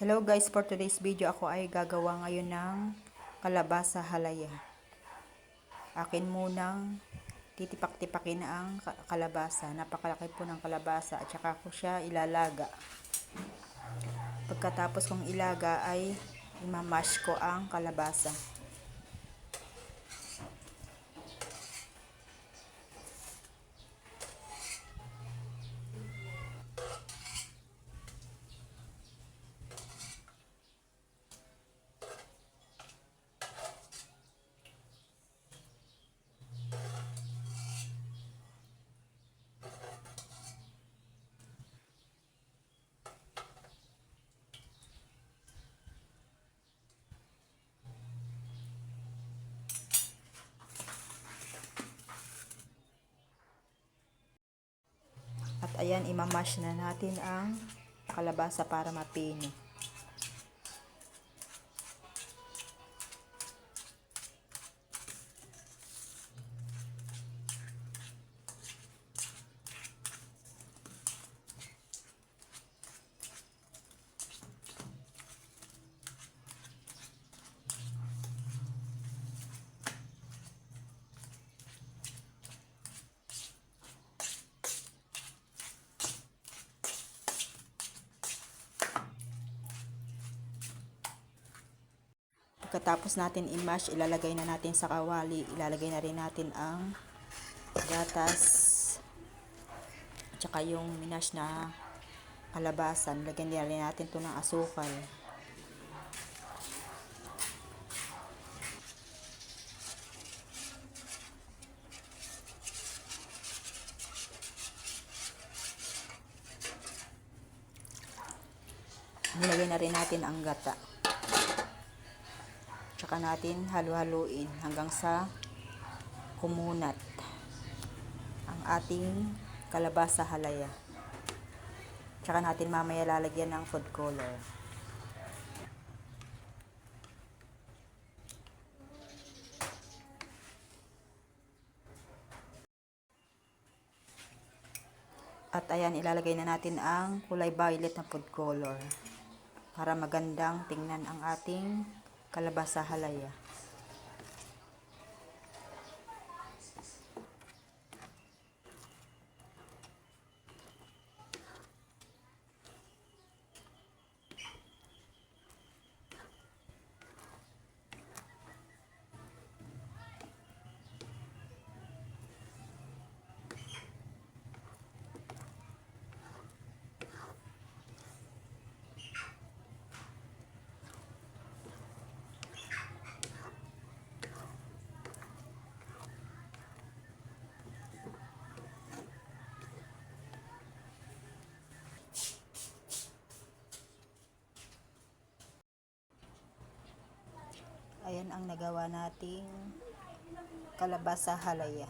Hello guys, for today's video ako ay gagawa ngayon ng kalabasa halaya. Akin munang titipak-tipakin ang ka- kalabasa. Napakalaki po ng kalabasa at saka ko siya ilalaga. Pagkatapos kong ilaga ay imamash ko ang kalabasa. At ayan, imamash na natin ang kalabasa para mapini. Pagkatapos natin i-mash, ilalagay na natin sa kawali. Ilalagay na rin natin ang gatas. Tsaka yung minash na kalabasan. Lagyan na rin natin to ng asukal. Nilagay na rin natin ang gata. Tsaka natin halu-haluin hanggang sa kumunat ang ating kalabasa halaya. Tsaka natin mamaya lalagyan ng food color. At ayan, ilalagay na natin ang kulay violet na food color para magandang tingnan ang ating kalabasa halaya. Ayan ang nagawa nating kalabasa halaya.